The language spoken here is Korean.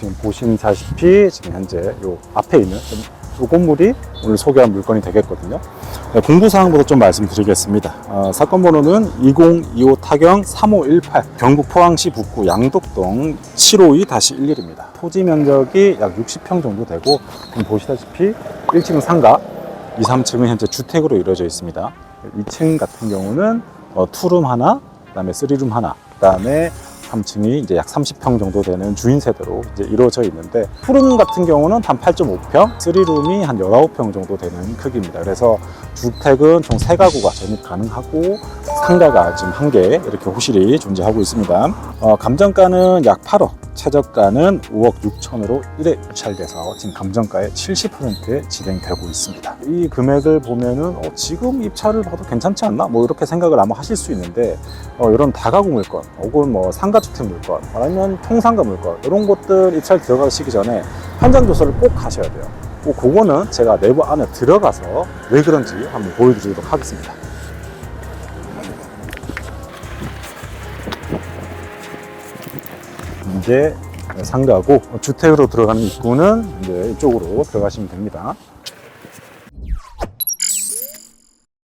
지금 보시다시피 지금 현재 요 앞에 있는 요 건물이 오늘 소개한 물건이 되겠거든요. 네, 공부사항부터 좀 말씀드리겠습니다. 어, 사건 번호는 2025 타경 3518 경북 포항시 북구 양덕동 752-11입니다. 토지 면적이 약 60평 정도 되고 지금 보시다시피 1층은 상가, 2, 3층은 현재 주택으로 이루어져 있습니다. 2층 같은 경우는 어, 투룸 하나, 그다음에 쓰리룸 하나, 그다음에 3층이 이제 약 30평 정도 되는 주인 세대로 이제 이루어져 있는데 푸름 같은 경우는 한 8.5평, 3룸이 한 19평 정도 되는 크기입니다. 그래서 주택은 총 3가구가 전입 가능하고 상가가 지금 한 개 이렇게 호실이 존재하고 있습니다. 어, 감정가는 약 8억, 최저가는 5억 6천으로 1회 유찰돼서 지금 감정가의 70%에 진행되고 있습니다. 이 금액을 보면은 어, 지금 입찰을 봐도 괜찮지 않나? 뭐 이렇게 생각을 아마 하실 수 있는데 어, 이런 다가구 물건 혹은 뭐 상가주택 물건 아니면 통상가 물건 이런 것들 입찰 들어가시기 전에 현장 조사를 꼭 하셔야 돼요. 꼭 그거는 제가 내부 안에 들어가서 왜 그런지 한번 보여드리도록 하겠습니다. 이제 상가고 주택으로 들어가는 입구는 이제 이쪽으로 들어가시면 됩니다.